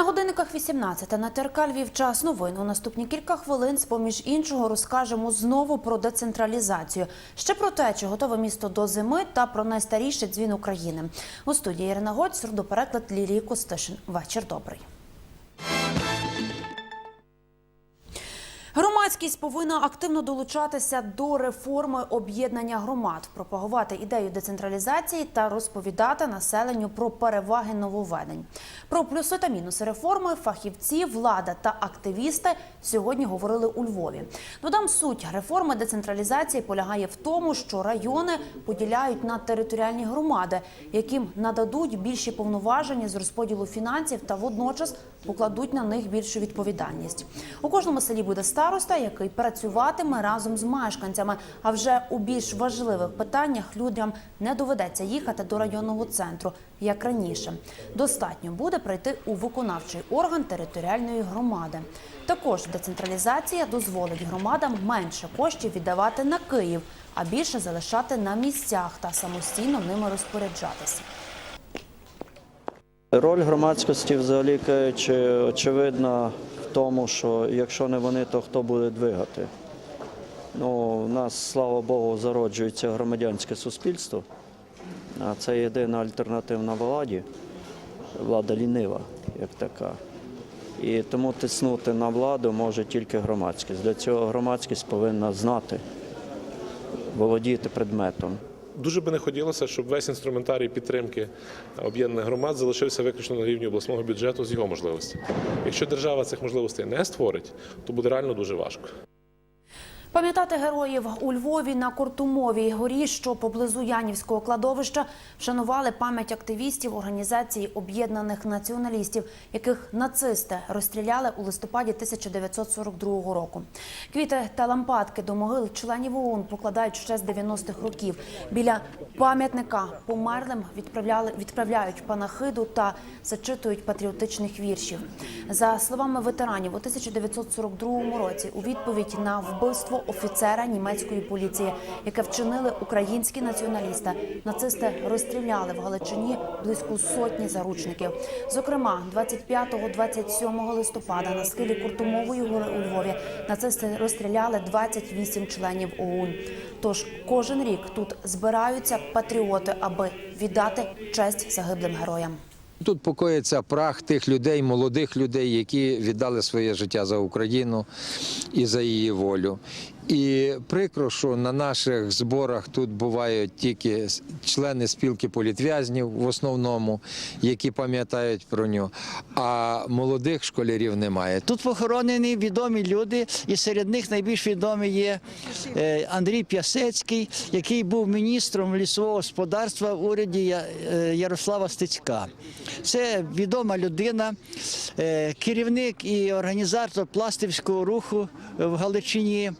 На годинниках 18 на ТРК Львів час новин. У наступні кілька хвилин, з поміж іншого, розкажемо знову про децентралізацію. Ще про те, чи готове місто до зими, та про найстаріший дзвін України. У студії Ірина Гоць, сурдопереклад Лілії Костишин. Вечір добрий. Громадськість повинна активно долучатися до реформи об'єднання громад, пропагувати ідею децентралізації та розповідати населенню про переваги нововведень. Про плюси та мінуси реформи фахівці, влада та активісти сьогодні говорили у Львові. Додам суть реформи децентралізації полягає в тому, що райони поділяють на територіальні громади, яким нададуть більші повноваження з розподілу фінансів та водночас покладуть на них більшу відповідальність. У кожному селі буде староста, який працюватиме разом з мешканцями. А вже у більш важливих питаннях людям не доведеться їхати до районного центру, як раніше. Достатньо буде прийти у виконавчий орган територіальної громади. Також децентралізація дозволить громадам менше коштів віддавати на Київ, а більше залишати на місцях та самостійно ними розпоряджатися. Роль громадськості, взагалі в тому, що якщо не вони, то хто буде двигати. Ну, у нас, слава Богу, зароджується громадянське суспільство, а це єдина альтернативна владі, влада лінива, як така. І тому тиснути на владу може тільки громадськість. Для цього громадськість повинна знати, володіти предметом. Дуже би не хотілося, щоб весь інструментарій підтримки об'єднаних громад залишився виключно на рівні обласного бюджету з його можливості. Якщо держава цих можливостей не створить, то буде реально дуже важко. Пам'ятати героїв у Львові на Куртумовій горі, що поблизу Янівського кладовища, вшанували пам'ять активістів організації об'єднаних націоналістів, яких нацисти розстріляли у листопаді 1942 року. Квіти та лампадки до могил членів ОУН покладають ще з 90-х років. Біля пам'ятника померлим відправляли відправляють панахиду та зачитують патріотичних віршів. За словами ветеранів, у 1942 році у відповідь на вбивство офіцера німецької поліції, яке вчинили українські націоналісти. Нацисти розстріляли в Галичині близько сотні заручників. Зокрема, 25-27 листопада на схилі Куртумової гори у Львові нацисти розстріляли 28 членів ОУН. Тож кожен рік тут збираються патріоти, аби віддати честь загиблим героям. Тут покоїться прах тих людей, молодих людей, які віддали своє життя за Україну і за її волю. І прикро, що на наших зборах тут бувають тільки члени спілки політв'язнів в основному, які пам'ятають про нього, а молодих школярів немає. Тут похоронені відомі люди, і серед них найбільш відомі є е, Андрій П'ясецький, який був міністром лісового господарства в уряді е, Ярослава Стецька. Це відома людина, е, керівник і організатор пластивського руху в Галичині.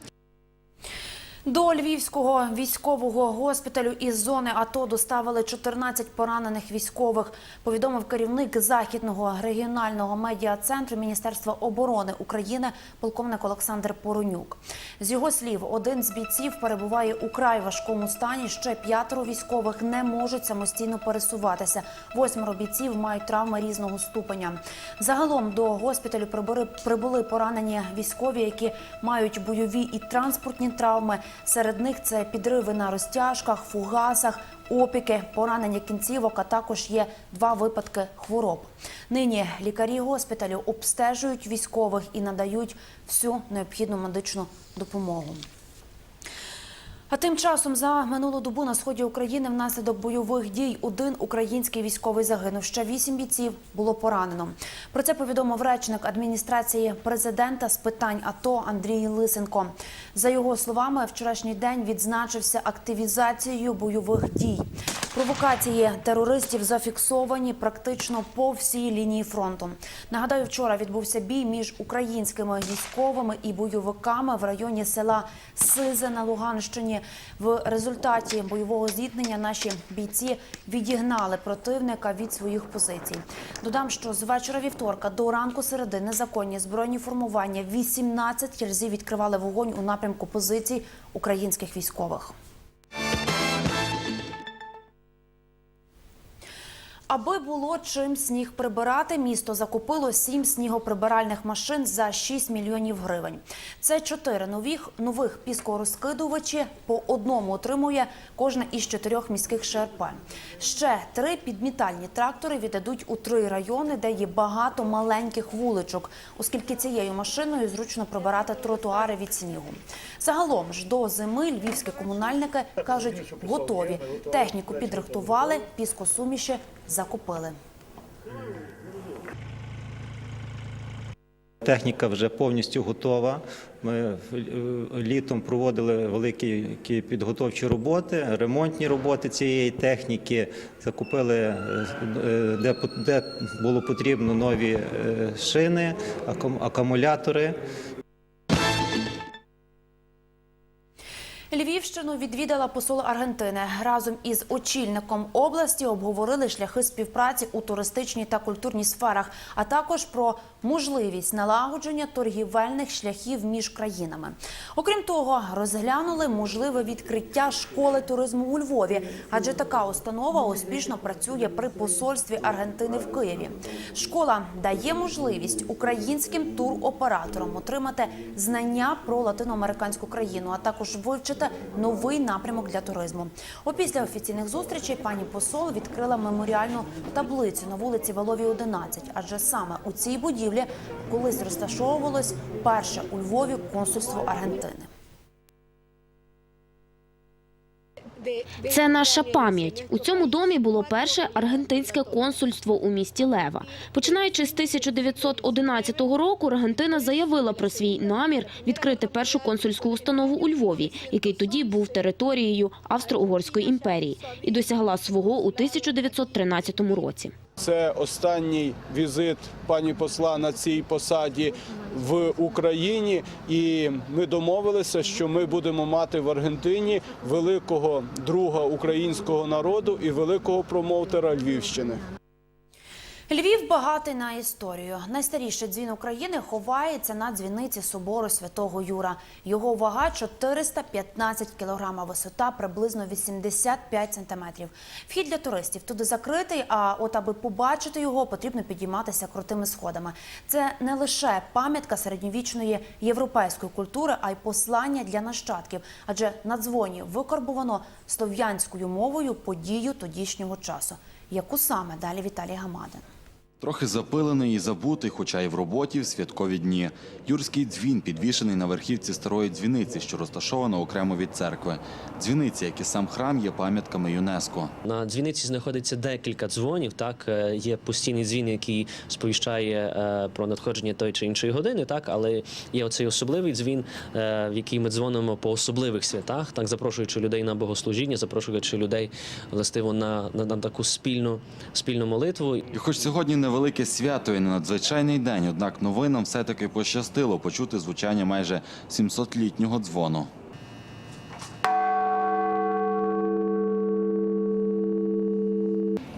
До Львівського військового госпіталю із зони АТО доставили 14 поранених військових. Повідомив керівник західного регіонального медіа-центру Міністерства оборони України полковник Олександр Поронюк. З його слів, один з бійців перебуває у край важкому стані. Ще п'ятеро військових не можуть самостійно пересуватися. Восьмеро бійців мають травми різного ступеня. Загалом до госпіталю прибули поранені військові, які мають бойові і транспортні травми. Серед них це підриви на розтяжках, фугасах, опіки, поранення кінцівок, а також є два випадки хвороб. Нині лікарі госпіталю обстежують військових і надають всю необхідну медичну допомогу. А тим часом за минулу добу на сході України внаслідок бойових дій один український військовий загинув. Ще вісім бійців було поранено. Про це повідомив речник адміністрації президента з питань АТО Андрій Лисенко. За його словами, вчорашній день відзначився активізацією бойових дій. Провокації терористів зафіксовані практично по всій лінії фронту. Нагадаю, вчора відбувся бій між українськими військовими і бойовиками в районі села Сизе на Луганщині. В результаті бойового зіткнення наші бійці відігнали противника від своїх позицій. Додам, що з вечора вівторка до ранку середи незаконні збройні формування 18 разів відкривали вогонь у напрямку позицій українських військових. Аби було чим сніг прибирати, місто закупило сім снігоприбиральних машин за 6 мільйонів гривень. Це чотири нових нових піскорозкидувачі. По одному отримує кожна із чотирьох міських ШРП. Ще три підмітальні трактори віддадуть у три райони, де є багато маленьких вуличок, оскільки цією машиною зручно прибирати тротуари від снігу. Загалом ж до зими львівські комунальники кажуть, готові. Техніку підрихтували, піскосуміші закупили. Техніка вже повністю готова. Ми е, літом проводили великі підготовчі роботи, ремонтні роботи цієї техніки. Закупили е, е, де, було потрібно нові е, шини, акум- акумулятори. Львівщину відвідала посол Аргентини. Разом із очільником області обговорили шляхи співпраці у туристичній та культурній сферах, а також про можливість налагодження торгівельних шляхів між країнами. Окрім того, розглянули можливе відкриття школи туризму у Львові, адже така установа успішно працює при посольстві Аргентини в Києві. Школа дає можливість українським туроператорам отримати знання про латиноамериканську країну, а також вивчити новий напрямок для туризму. Опісля офіційних зустрічей пані посол відкрила меморіальну таблицю на вулиці Валовій 11, адже саме у цій будівлі колись розташовувалось перше у Львові консульство Аргентини. Це наша пам'ять. У цьому домі було перше аргентинське консульство у місті Лева. Починаючи з 1911 року, Аргентина заявила про свій намір відкрити першу консульську установу у Львові, який тоді був територією Австро-Угорської імперії, і досягла свого у 1913 році. Це останній візит пані посла на цій посаді в Україні, і ми домовилися, що ми будемо мати в Аргентині великого друга українського народу і великого промоутера Львівщини. Львів багатий на історію. Найстаріший дзвін України ховається на дзвіниці собору святого Юра. Його вага 415 кілограм, а висота приблизно 85 сантиметрів. Вхід для туристів туди закритий. А от аби побачити його, потрібно підійматися крутими сходами. Це не лише пам'ятка середньовічної європейської культури, а й послання для нащадків. Адже на дзвоні викарбовано слов'янською мовою подію тодішнього часу. Яку саме далі Віталій Гамадин. Трохи запилений і забутий, хоча й в роботі в святкові дні. Юрський дзвін підвішений на верхівці старої дзвіниці, що розташована окремо від церкви. Дзвіниця, як і сам храм, є пам'ятками ЮНЕСКО. На дзвіниці знаходиться декілька дзвонів. Так Е, є постійний дзвін, який сповіщає е, про надходження тої чи іншої години. Так, але є оцей особливий дзвін, е, в який ми дзвонимо по особливих святах, так запрошуючи людей на богослужіння, запрошуючи людей властиво на, на, на таку спільну спільну молитву. І хоч сьогодні невелике свято і надзвичайний день, однак новинам все-таки пощастило почути звучання майже 700-літнього дзвону.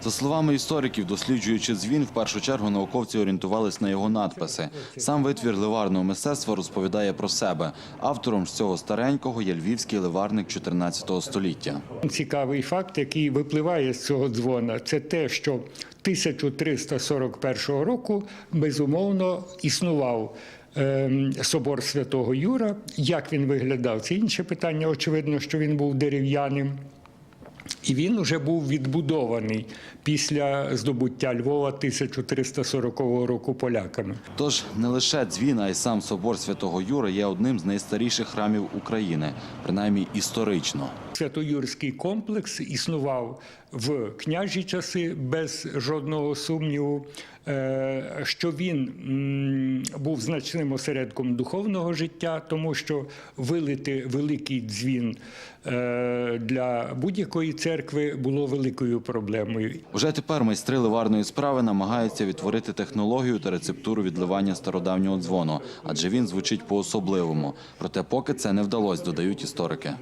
За словами істориків, досліджуючи дзвін, в першу чергу науковці орієнтувались на його надписи. Сам витвір ливарного мистецтва розповідає про себе. Автором ж цього старенького є львівський ливарник 14 століття. Цікавий факт, який випливає з цього дзвона, це те, що 1341 року безумовно існував. ем, Собор Святого Юра. Як він виглядав, це інше питання. Очевидно, що він був дерев'яним. І він вже був відбудований після здобуття Львова 1340 року поляками. Тож не лише дзвін, а й сам собор святого Юра є одним з найстаріших храмів України, принаймні історично. Святоюрський комплекс існував в княжі часи без жодного сумніву, е, що він був значним осередком духовного життя, тому що вилити великий дзвін е, для будь-якої церкви було великою проблемою. Уже тепер майстри ливарної справи намагаються відтворити технологію та рецептуру відливання стародавнього дзвону, адже він звучить по-особливому. Проте поки це не вдалося, додають історики.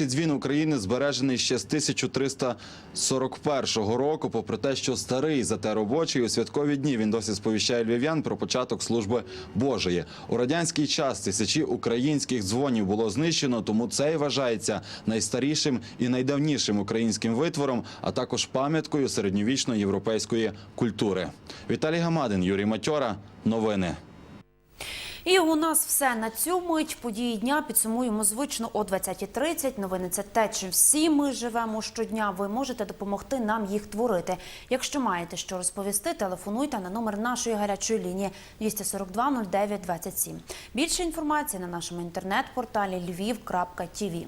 Найстаріший дзвін України збережений ще з 1341 року, попри те, що старий, зате робочий, у святкові дні він досі сповіщає львів'ян про початок служби Божої. У радянський час тисячі українських дзвонів було знищено, тому цей вважається найстарішим і найдавнішим українським витвором, а також пам'яткою середньовічної європейської культури. Віталій Гамадин, Юрій Матьора. Новини. І у нас все на цю мить. Події дня підсумуємо звично о 20.30. Новини це те, чим всі ми живемо щодня. Ви можете допомогти нам їх творити. Якщо маєте що розповісти, телефонуйте на номер нашої гарячої лінії 242 09 27. Більше інформації на нашому інтернет-порталі lviv.tv.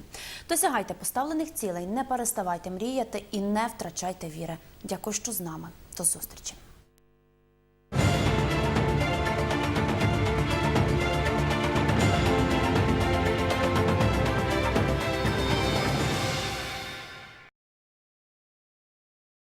Досягайте поставлених цілей, не переставайте мріяти і не втрачайте віри. Дякую, що з нами. До зустрічі.